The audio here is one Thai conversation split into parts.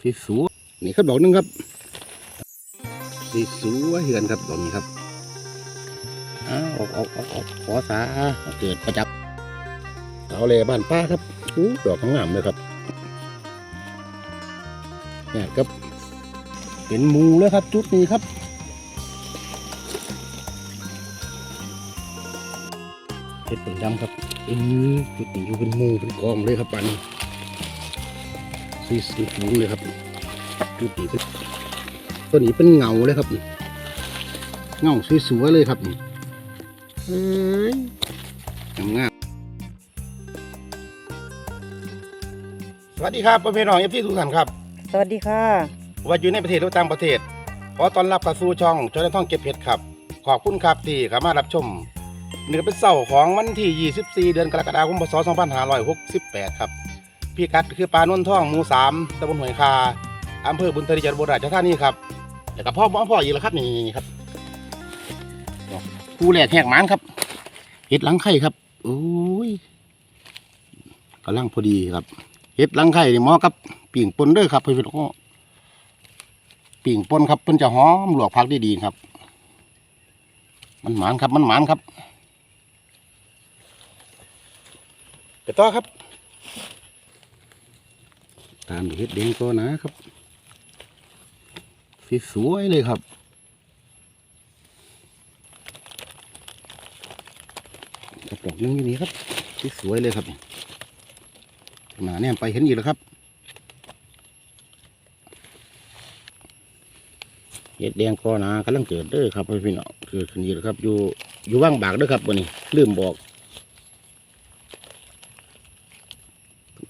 สีสวยนี่ครับดอกหนึงครับสีสวยเหือนครับดอกนี้ครับอ้าวออกออกออกออกขอสาเกิดประจับเสาเลบ้านป้าครับอู้ดอกงามเลยครับเนี่ยครับเป็นมูแล้วครับ จุดนี้ครับเห็ดเป็นดำครับอือจุดนี้อยู่เป็นมูเป็นกองเลยครับปันนี้ สีสีฟูงเลยครับจุดนี้เป็นตัวนี้เป็นเงาเลยครับเงาสวยๆเลยครับเอ้ยงามสวัสดีครับประเพณน้องเอฟซีทุกท่านครับสวัสดีค่ะว่าอยู่ในประเทศหรือต่างประเทศขอต้อนรับเข้าสู่ช่องจอยท่องเก็บเห็ดครับ ขอบคุณครับที่เข้ามารับชมนี่ก็เป็นเสาร์ของวันที่ 24 เดือนกรกฎาคมพศ2568 ครับ พี่กัดคือปลานนท่องหมู่3ตำบลหวยคาอำเภอบุญทรีจังหวัดอุบลราชธานีครับแล้วก็พ่อพ่อพ่ออีกแล้วครับนี่ครับผู้แหลกแหกหมานครับเห็ดลังไข่ครับโอ้ยกำลังพอดีครับเห็ดลังไข่นี่เหมอกับปิ่งปนเด้อครับเพื่อนๆปิ่งปนครับเพิ่นจะหอมลวกผักได้ดีครับ มันหมานครับมันหมานครับไปต่อครับ ตามเห็ดแดงก็นะครับสีสวยเลยครับ กระปอกนึงอยู่นี่ครับสีสวยเลยครับหนาเนี่ยไปเห็นอีกแล้วครับ เห็ดแดงก็นะกำลังเกิดเด้อครับพี่น้องคือคืนนี้แหละครับ อยู่อยู่ว่างบากเด้อครับวันนี้ลืมบอก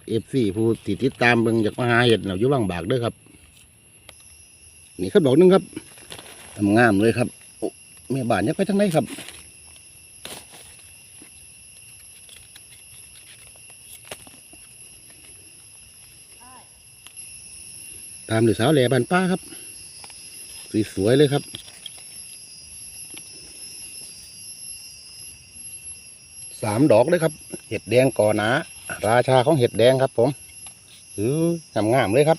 เอฟซีผู้ติดติดตามเบิ่งอยากมาหาเห็ดเนาอยู่ว่างบากเด้อครับ นี่ครับอกหนึงครับทำงามเลยครับโอ้แม่บ้านเนี่ยไปทางไหนครับตามด้วยสาวแหล่บานป้าครับสสวยเลยครับสามดอกเลยครับ เห็ดแดงก่อหนา ราชาของเห็ดแดงครับ ผมอืองามงามๆเลยครับ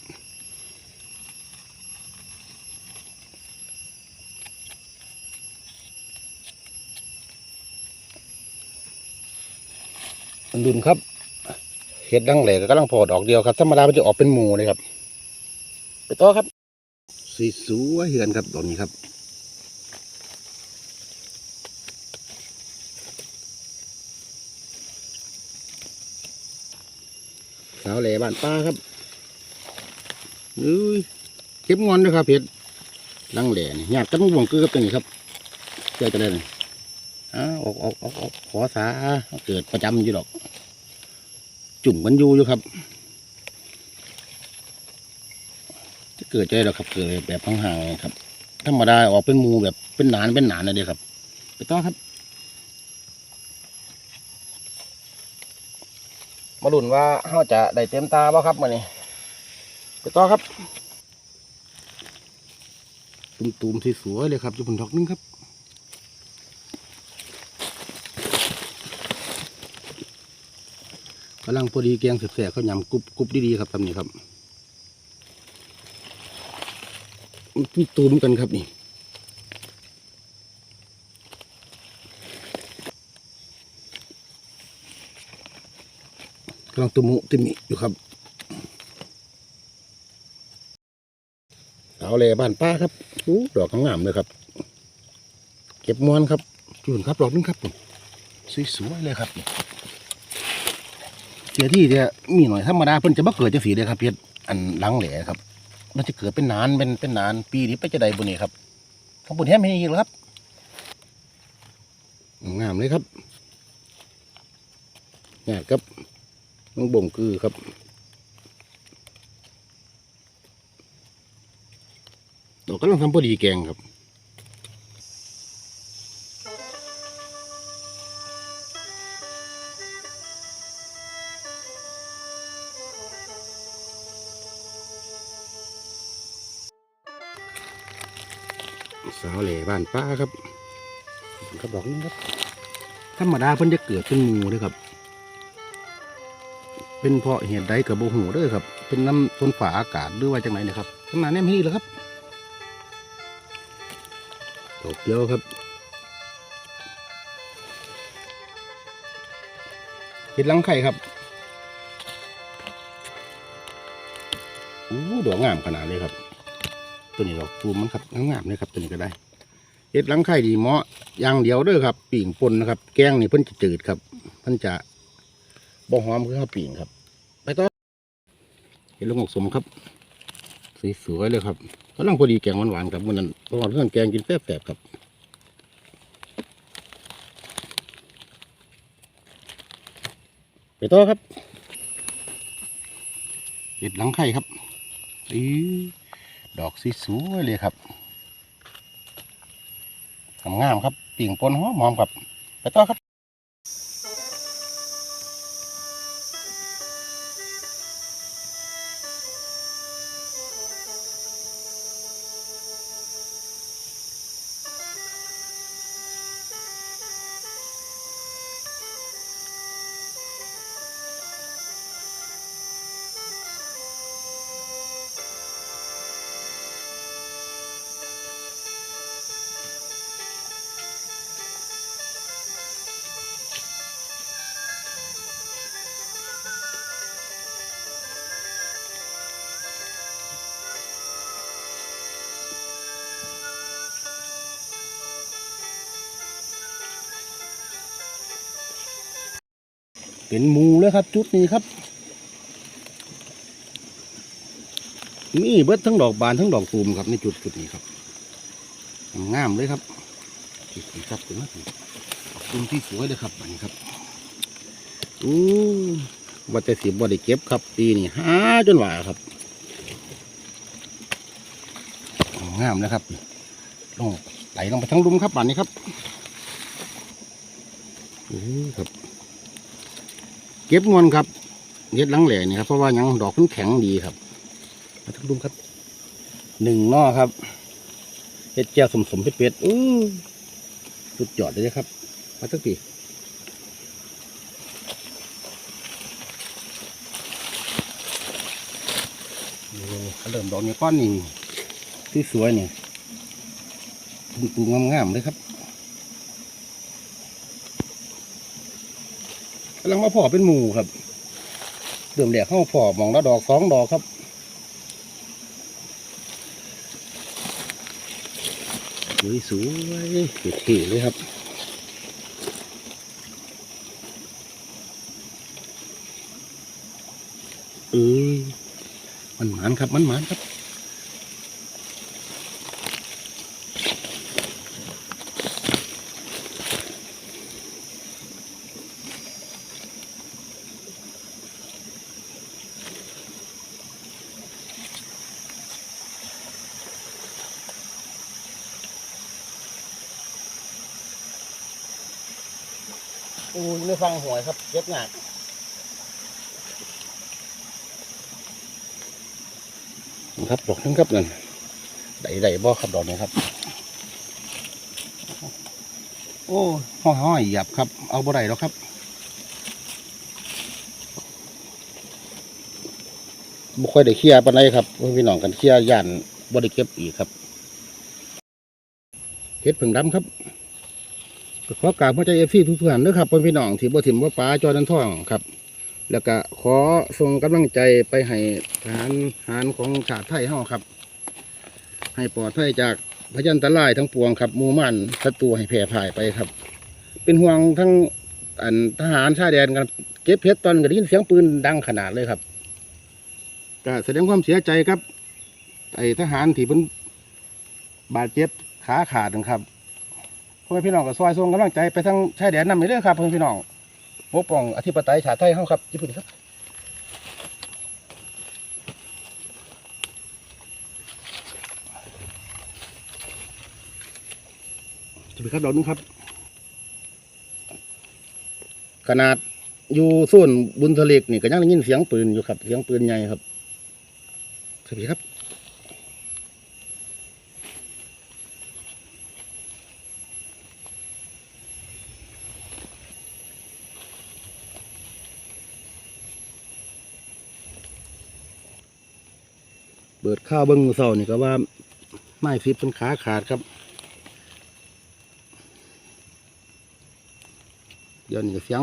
ดุนครับเห็ดดังแหลกกำลังพอดอกเดียวครับธรรมดามันจะออกเป็นหมูเลยครับ ไปต่อครับ สีสวยเหือนครับตอนนี้ครับาวแหล่บ้านป้าครับอุ้ยเก็บงอนด้วยครับเพชรลังแหล่นี่ญาติกันบ่วงคือกับตัวนี้ครับเจอจะได้เลยอ้าออกออกออกออกขอสาเกิดประจำอยู่หรอก จุ่มกันอยู่อยู่ครับ จะเกิดใจหรอครับเกิดแบบห่างๆครับธรรมดาออกเป็นมูแบบเป็นหนานเป็นหนานเลยเดียครับ ไปต่อครับ มาลุ้นว่าเขาจะได้เต็มตาบ่ครับมานี่ไปต่อครับ ตุ่มๆที่สวยเลยครับอยู่บนดอกนึงครับกำลังพอดีแกงเสียๆเขายำกรุบกรุบดีๆครับทำนี่ครับมีตูมกันครับนี่ กำลังตุมุติมิอยู่ครับสาวแหล่บ้านป้าครับอู้ดอกงามเลยครับ เก็บมวนครับจุนครับดอกนึงครับผมสวยๆเลยครับเสียที่เนี่ยมีหน่อยธรรมดาเพิ่นจะมาเกิดจะสีเลยครับเพชรอันหลังแหล่ครับ มันจะเกิดเป็นนานเป็นเป็นนานปีนี้ไปจะได้บุนี่ครับข้างบนแฮมให้อีกแล้วครับงามเลยครับเนี่ยครับ น้องบ่งคือครับ ดอกกำลังทำพอดีแกงครับสาวเหล่บ้านป้าครับครับอกนี้ครับ ธรรมดาเพิ่นจะเกิดเป็นหมูเลยครับ เป็นเพราะเหตุใดกับโบหูเด้อครับ เป็นน้ำทนฝ่าอากาศหรือว่าจังไหนนะครับขนาดนี้มีแล้วครับดอกเดียวครับเห็ดลังไข่ครับอู้ดอกงามขนาดเลยครับ ตัวนี้ดอกตูมมันครับงามเลยครับ ตัวนี้ก็ได้เห็ดลังไข่ดีเหมาะอย่างเดียวเด้อครับ ปิ่งปนนะครับ แกงนี่เพิ่นจะจืดครับเพิ่นจะ บ่หอมคือข้าวปิ่งครับ ไปต่อเห็ดลูกหกสมครับสวยๆเลยครับกำลังพอดีแกงหวานๆครับวันนั้นเพราะว่าเพื่อนแกงกินแซ่บๆครับไปต่อครับเห็ดหลังไข่ครับอีดอกสีสวยเลยครับงามครับปิ่งปนหอมหอมครับ ไปต่อครับ เป็นหมูแล้วครับ จุดนี้ครับ นี่เบิดทั้งดอกบานทั้งดอกตูมครับในจุดจุดนี้ครับงามเลยครับจุดนี้ครับถึงนะขอบคุณที่สวยเลยครับอันนี้ครับอู้ว่าแต่สิบ่ได้เก็บครับ ปีนี้หาจนหว่าครับงามเลยครับลงไหลลงไปทั้งลุมครับบันนี้ครับอู้ครับ เก็บงวนครับเย็ดหลังแหล่นี่ครับเพราะว่ายังดอกมันแข็งดีครับมาทุกดุมครับหนึ่งนอครับเห็ดแก้วสมสมๆเป็ดอู้สุดยอดเลยนะครับมาทุกทีเริ่มดอกนี้ก้อนนี่ที่สวยนี่ปูงามๆเลยครับำลังมาพอเป็นหมู่ครับเดิมแหลกเข้าพอมองละดอกสองดอกครับสวยสวยเท่เลยครับเอ้ยมันหมานครับมันหมานครับ โอ้ยไม่ฟังหวยครับเย็ดหนักครับดอกทั้งครับนั่นได้ได้บ่ครับดอกนี้ครับ โอ้ห้อยห้อยหยับครับ เอาบ่ได้แล้วครับบ่ค่อยได้เคลียร์ปานใดครับพี่น้องกันเคลียร์ย่านบ่ได้เก็บอีกครับเฮ็ดผึ่งดำครับ ก็ขอกราบพระเจ้าเอฟซีทุกท่านนะครับพ่อพี่น้องที่บ่ถิ่มว่าป้าจอดันท่องครับ แล้วก็ขอส่งกำลังใจไปให้ทหารทหารของชาติไทยเฮาครับ ให้ปลอดภัยจากพยันตรายทั้งปวงครับมูมันศัตรูให้แผ่พ่ายไปครับ เป็นห่วงทั้งอันทหารชายแดนกันเก็บเพชรตอนก็ได้ยินเสียงปืนดังขนาดเลยครับก็แสดงความเสียใจครับ ไอ้ทหารที่เพิ่นบาดเจ็บขาขาดนะครับ พ่อแม่พี่น้องก็ซอยส่งกำลังใจไปทางชายแดนนำไปเรื่อยครับพ่อแม่พี่น้องปกป้องอธิปไตยชาติไทยเฮาครับญี่ปุ่นครับจะไปครับดอกนึงครับ ขนาดอยู่ส่วนบุญทะเลกนี่ก็ยังได้ยินเสียงปืนอยู่ครับ เสียงปืนใหญ่ครับสวัสดีครับ ปิดข้าวเบิ้งมือเสานี่ก็ว่า ไม้ฟิบเป็นขาขาดครับ เดี๋ยวนี้ก็เสียง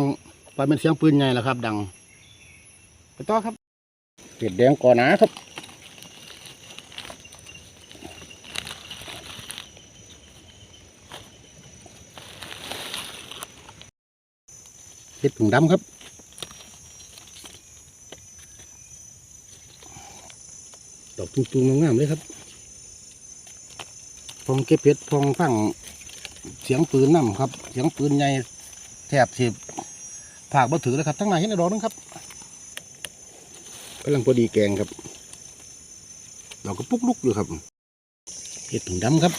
ปเป็นเสียงปืนใหญ่แล้วครับ ดัง ไปต่อครับเห็ดแดงก่อหนาครับเห็ดผงดำครับ ดอก ตุงๆงามๆเลยครับพองเก็บเพชรพองฟังเสียงปืนนำครับ เสียงปืนใหญ่แทบสิผากบ่ถือเลยครับทั้งในเห็นดอกนึงครับกำลังพอดีแกงครับดอกก็ปุกลุกอยู่ครับเห็ดผงดำครับ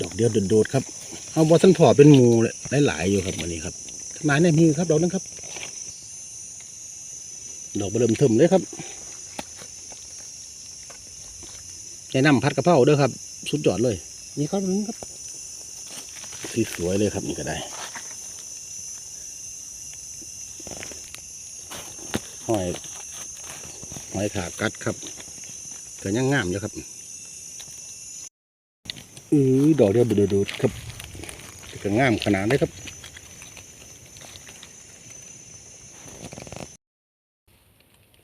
ดอกเดียวโดดๆครับเอาบอสันพอเป็นมูเลยหลายๆอยู่ครับวันนี้ครับทั้งนเนี่ยมีครับดอกนึงครับ ดอกเริ่มเทิมเลยครับ แนะนำพัดกระเพราเด้อครับ สุดยอดเลย นี่ครับนึงครับสสวยเลยครับนี่ก็ได้หอยหอยขากัดครับแต่ยังงามอยู่ครับอือดอกเดียวดูดๆครับแต่ก็งามขนาดเลยครับ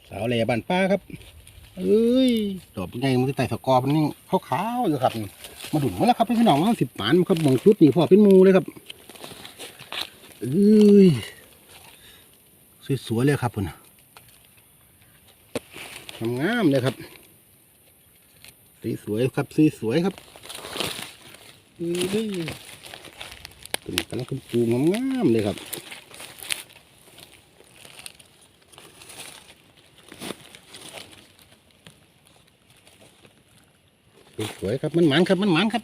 สาวแหล่บ้านป้าครับ เอ้ยดอกเป็นไงมันคือไต่สกอมันนี่ขาวๆอยู่ครับมาดุนมาแล้วครับพี่น้องมาสิบปานครับมองชุดนี่พ่อเป็นมูเลยครับเอ้ยสวยๆเลยครับคุณงามเลยครับสีสวยครับสีสวยครับเอ้ยตัวนี้กำลังขึ้นปูงามๆเลยครับ สวยครับ มันหมันครับ มันหมันครับ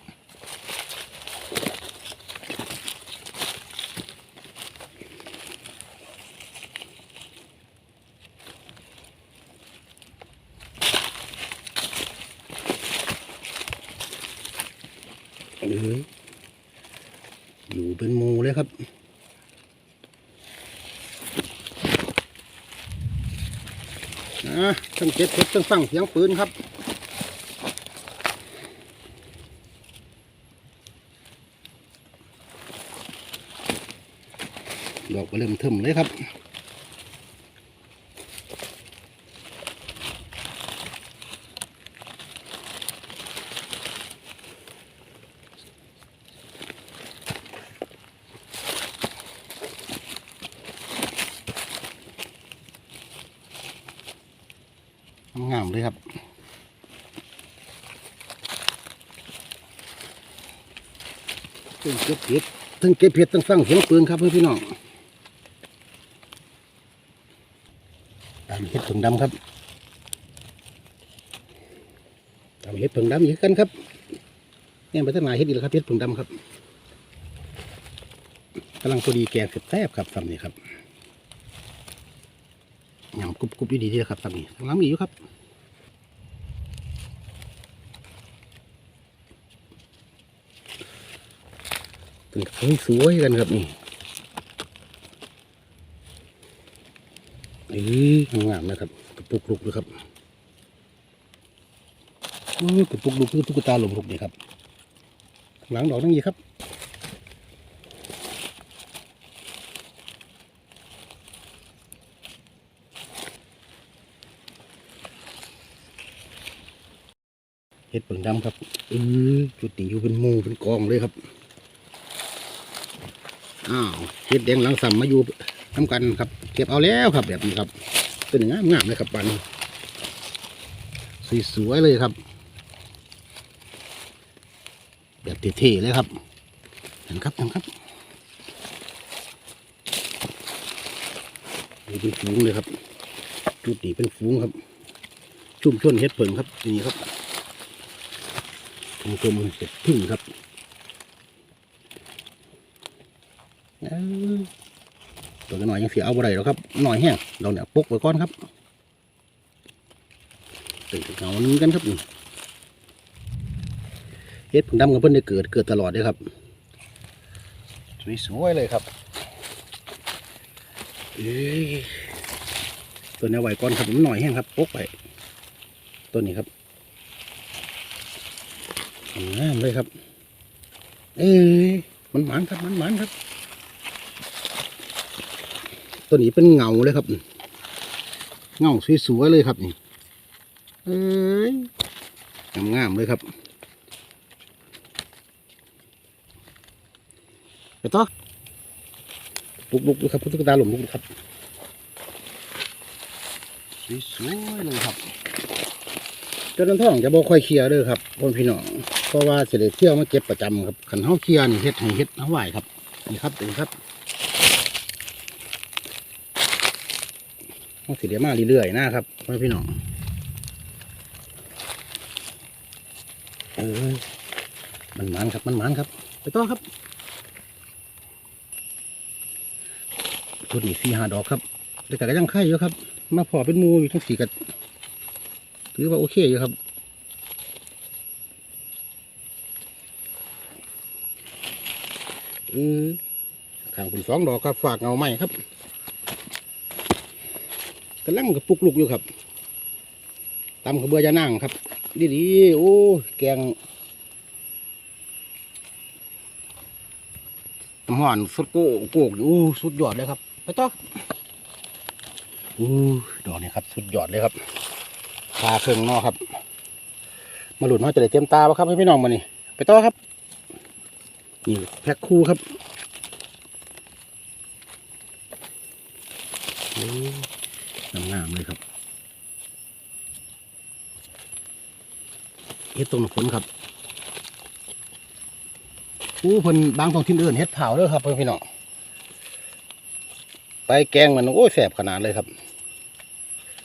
เอ้ยอยู่เป็นหมูเลยครับนะทั้งเจ็ดเพชรทั้งฟังเสียงปืนครับ ก็เริ่มเทิมเลยครับงามเลยครับถึงเก็บเห็ดถึงเก็บเห็ดตั้งฟังเสียงปืนครับเพื่อนพี่น้อง ตามเห็ ดผงดำครับตามเห็ดผงดำอีกกันครับเนี่ยไปทางไหนเห็ดอีกแล้วครับเห็ดผงดำครับกำลังพอดีแกงเสร็จแซ่บครับซ้ำนี่ครับยำกรุบกรุบดีๆเลยครับซ้ำนี่ทางหล้างมีอยู่ครับเป็นสวยๆกันครับนี่นี่ งามนะครับกระปุกลุกเลยครับกระปุกลุกคือตุ๊กตาหลงลุกนี่ครับหลังดอกนั่งยีครับเห็ดเปิงดำครับเออจุดนี้อยู่เป็นมูเป็นกองเลยครับอ้าวเห็ดแดงหลังสัมมาอยู่ น้ำกันครับ เก็บเอาแล้วครับแบบนี้ครับเป็นงามงามเลยครับปันสวยๆเลยครับ แบบเท่ๆเลยครับเห็นครับเห็นครับนี่เป็นฟูงเลยครับจุดนี้เป็นฟูงครับ ชุ่มชนเห็ดเผิงครับนี่ครับชมเห็ดพึ่งครับเอ้ย ตัวน้อยยังเสียเอาบ่ได้หรอกครับหน่อยแห้งเราเนี่ยปกไว้ก่อนครับตื่นเงานึงกันครับเฮ็ดผงดำกับเพิ่อนได้เกิดเกิดตลอดเลยครับสวยๆเลยครับเอ้ยตัวนี้ไว้ก่อนครับมันหน่อยแห้งครับปกไปตัวนี้ครับงามเลยครับ เอ้ยมันหมานครับมันหมานครับ ตัวนี้เป็นเงาเลยครับ เงาสวยๆเลยครับนี่เอ้ยงามๆเลยครับไปต่อลุกลุกๆดูครับพุทธกตาหลุมลุกๆครับสวยๆเลยครับเจ้าน้ำท่องจะบอกค่อยเคลียร์เด้อครับพ่อพี่น้องเพราะว่าเสได็จเที่ยวมาเก็บประจำครับขันเฮาเคลียร์นี่เฮ็ดให้เฮ็ดเอาไหวครับนี่ครับนี่ครับ ต้องสีเดียมาเรื่อยๆนะครับพ่อพี่น้องเออมันหมันครับมันหมันครับ ไปต่อครับตัวนี้สี่ห้าดอกครับ แต่ก็ยังไข่อยู่ครับ มาพอเป็นมูอยู่ทั้งสี่กัถือว่าโอเคอยู่ครับเออข้างคุณสองดอกครับ ฝากเงาไหม่ครับ กำลังกับปุกลุกอยู่ครับตำขาวเบือยานั่งครับดีดีโอ้แกงน้ำหวานสุดโก้โก้โอ้สุดยอดเลยครับ ไปต่อโอ้ดอกนี้ครับ สุดยอดเลยครับปลาเครื่องนอครับ มาหลุดมาจะได้เต็มตาปะครับให้พี่น้องมานี่ไปต่อครับนี่แพ็คคู่ครับ งามๆเลยครับเฮ็ดตรงฝนครับอู้เพิ่นบางท้องถิ่นอื่นเฮ็ดเผาเด้อครับเพื่อนพี่น้องไปแกงมันโอ้ยแสบขนาดเลยครับ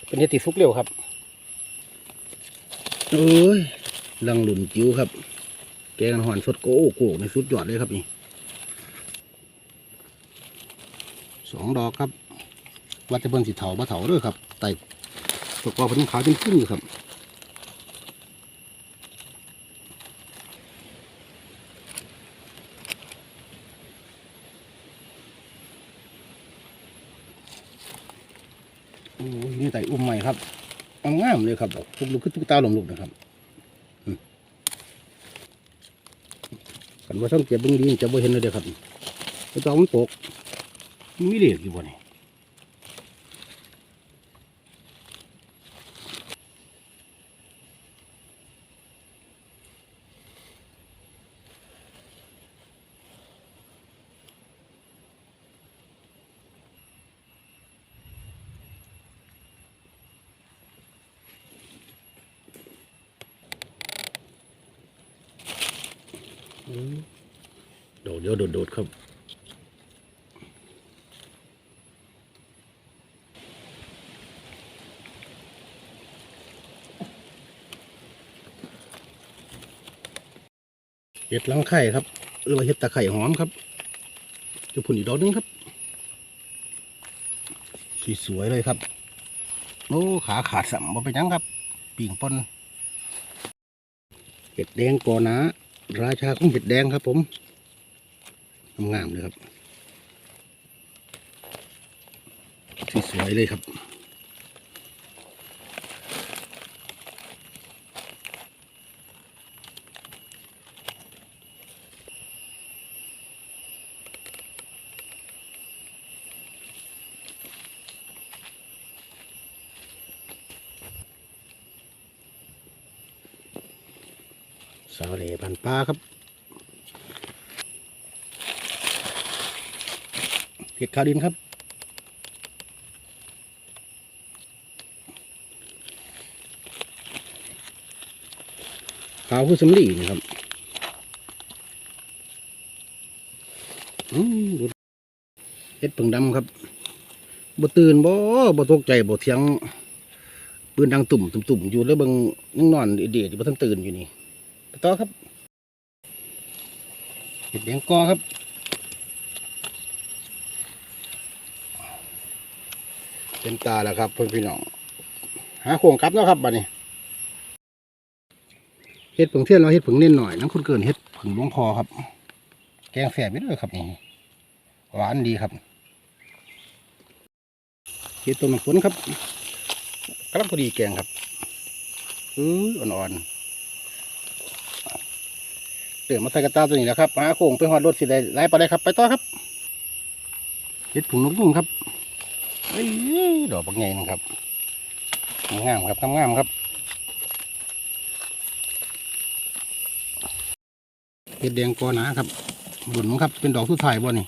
เป็นเฮ็ดที่สุกเร็วครับโอ้ยลังหลุนจิ๋วครับ แกงหอนสดโก้โก้ในสุดยอดเลยครับนี่สองดอกครับ ว่าจะเบิ่งสิเถาบ่เถาเด้อครับไต่ตกกอเพิ่นขาวจนขึ้นอยู่ครับโอ้ยนี่ไต่อุ้มใหม่ครับเอางามเลยครับลูกลูกขึ้นตุ๊กตาหลงลูกนะครับกันว่าต้องเก็บบิ่งดีจะบ่เห็นเลยเด้อครับไอ้ตองมันตกมีเหล็กอยู่บ่นี่ โดดเดี๋ยวโดดโดดครับ เห็ดลังไข่ครับ หรือว่าเห็ดตะไคร่หอมครับจะผุนอีกดอกนึงครับสสวยเลยครับโอ้ขาขาดสัมบ่เป็นยังครับปีงปนเห็ดแดงกอนะ ราชาของเห็ดแดงครับผมงามเลยครับสีสวยเลยครับ สาเหร่พัน ปลาครับเห็ดขาวดินครับ ขาวคือสำลีนี่ครับเห็ดผึ่งดำครับบ่ตื่นบ่บ่ตกใจบ่เทียงปืนดังตุ่มตุ่มอยู่แล้วเบิ่งยังนอนเดียดบ่ทันตื่นอยู่นี่ไปต่อครับ เห็ดแดงกอครับเป็นตาแล้วครับเพื่อนพี่น้องหาโครงกลับแล้วครับบัดนี้เห็ดผึ่งเทียนเราเห็ดผึ่งเน้นหน่อยน้ำคุณเกินเห็ดผึ่งหลวงพอครับ แกงแสบนิดเลยครับนี่หวานดีครับเห็ดตัวน้ำฝนครับกำลังพอดีแกงครับอื้ออ่อนๆ เดือมาใส่กระตาตัวนี้แล้วครับหาโค้งไปหอดรถสิได้ไล่ไปได้ครับ ไปต่อครับเห็ดผงนกยุงครับเอ้ยดอกบางไงนะครับงามครับงามครับเห็ดแดงกอหนาครับบุญครับ เป็นดอกสุดท้ายบ่นี่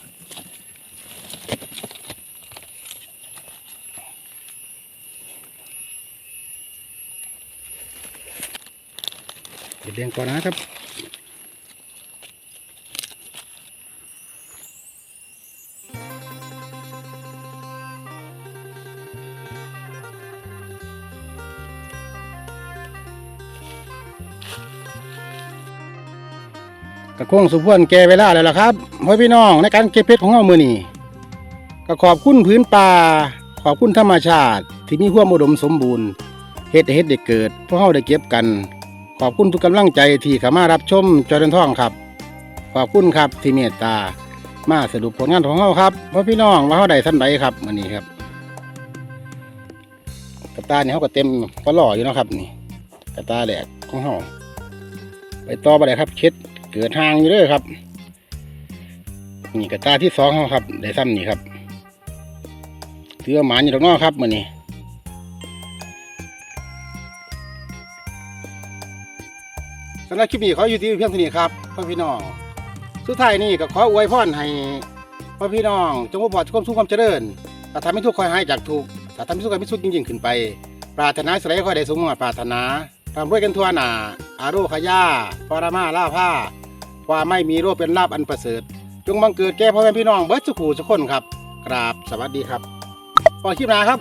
เห็ดแดงกอหนาครับ กระโค้งสุพวนแก่เวลาแล้วล่ะครับพ่อพี่น้องในการเก็บเพชรของเรามือนี้ก็ขอบคุณพื้นป่าขอบคุณธรรมชาติ ที่มีความอุดมสมบูรณ์เฮ็ดให้เฮ็ดได้เกิดพวกเราได้เก็บกัน ขอบคุณทุกกำลังใจที่เข้ามารับชมจอเดนท่องครับ ขอบคุณครับที่เมตตามาสรุปผลงานของเราครับพ่อพี่น้องว่าเราได้ท่านใดครับมื้อนี้ครับกระตาเนี่ยเขาก็เต็มปลออยู่นะครับนี่กระตาแหลกของเราไปต่อไปเลยครับเช็ด เกิดห่างอยู่เด้อครับ นี่กระตาที่สองเขาครับ ได้ซ้ำนี่ครับเสือหมาอยู่ตรงนอกครับมือนี้สำหรับคลิปนี้ขออยู่ที่เพียงเท่านี้ครับพ่อพี่น้อง สุดท้ายนี่ก็ขออวยพรให้พ่อพี่น้องจงพบความสุขความเจริญถ้าทำให้ทุกข์คอยหายจากทุกถ้าทำให้ทุกข์ให้มีสุขยิ่งๆขึ้นไป ปรารถนาสลายคอยได้สมหวังปรารถนาทำด้วยกันทั่วหน้าอาโรคยาปรมาล่าผ้า ว่าไม่มีโรคเป็นลาบอันประเสริฐ จงบังเกิดแก่พ่อแม่พี่น้องเบิร์ดสุขูสุขคนครับกราบสวัสดีครับพอคลิปหนาครับ